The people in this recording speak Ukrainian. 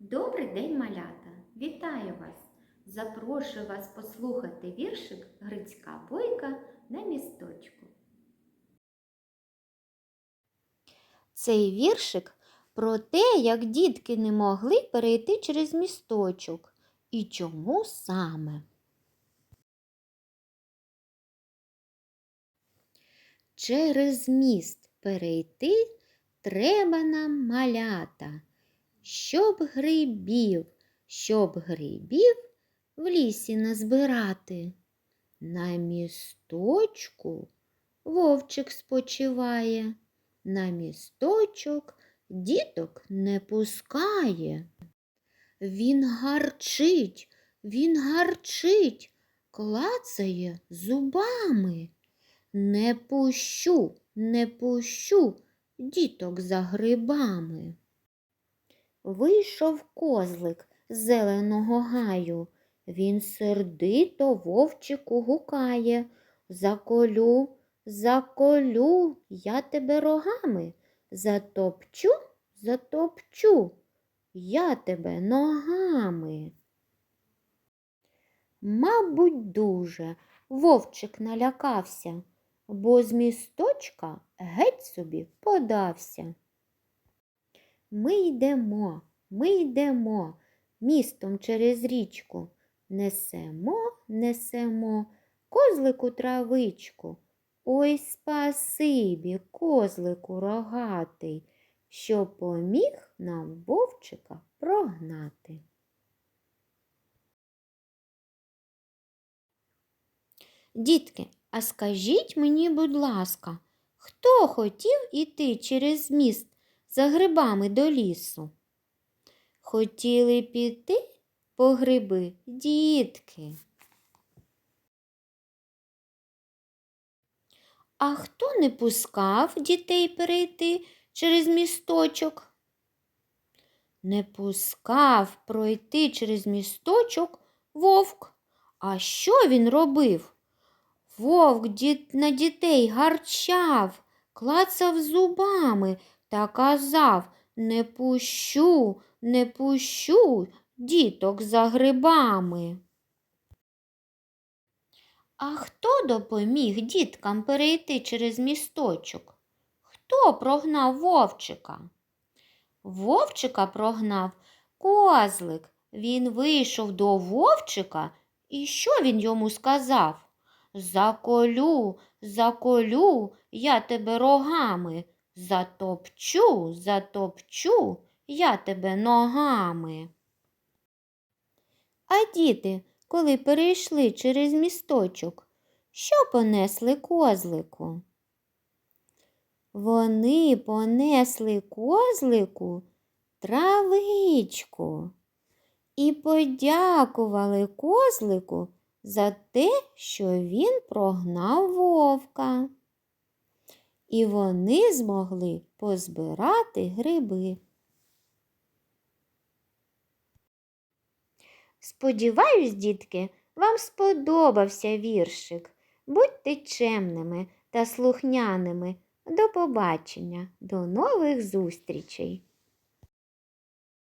Добрий день, малята! Вітаю вас! Запрошую вас послухати віршик Грицька бойка на місточку. Цей віршик про те, як дітки не могли перейти через місточок. І чому саме? Через міст перейти треба нам малята, щоб грибів, щоб грибів в лісі назбирати. На місточку вовчик спочиває, на місточок діток не пускає. Він гарчить, він гарчить, клацає зубами. Не пущу, не пущу діток за грибами. Вийшов козлик з зеленого гаю. Він сердито вовчику гукає. Заколю, заколю я тебе рогами. Затопчу, затопчу я тебе ногами. Мабуть, дуже вовчик налякався, бо з місточка геть собі подався. Ми йдемо, ми йдемо містом через річку, несемо, несемо козлику травичку. Ой, спасибі, козлику рогатий, що поміг нам вовчика прогнати. Дітки, а скажіть мені, будь ласка, хто хотів іти через міст за грибами до лісу? Хотіли піти по гриби дітки. А хто не пускав дітей перейти через місточок? Не пускав пройти через місточок вовк. А що він робив? Вовк на дітей гарчав, клацав зубами та казав Не пущу, не пущу діток за грибами. А хто допоміг діткам перейти через місточок? Хто прогнав вовчика? Вовчика прогнав козлик. Він вийшов до вовчика, і що він йому сказав? Заколю, заколю я тебе рогами, затопчу, затопчу я тебе ногами. А діти, коли перейшли через місточок, що понесли козлику? Вони понесли козлику травичку і подякували козлику за те, що він прогнав вовка. І вони змогли позбирати гриби. Сподіваюсь, дітки, вам сподобався віршик. Будьте чемними та слухняними. До побачення, до нових зустрічей!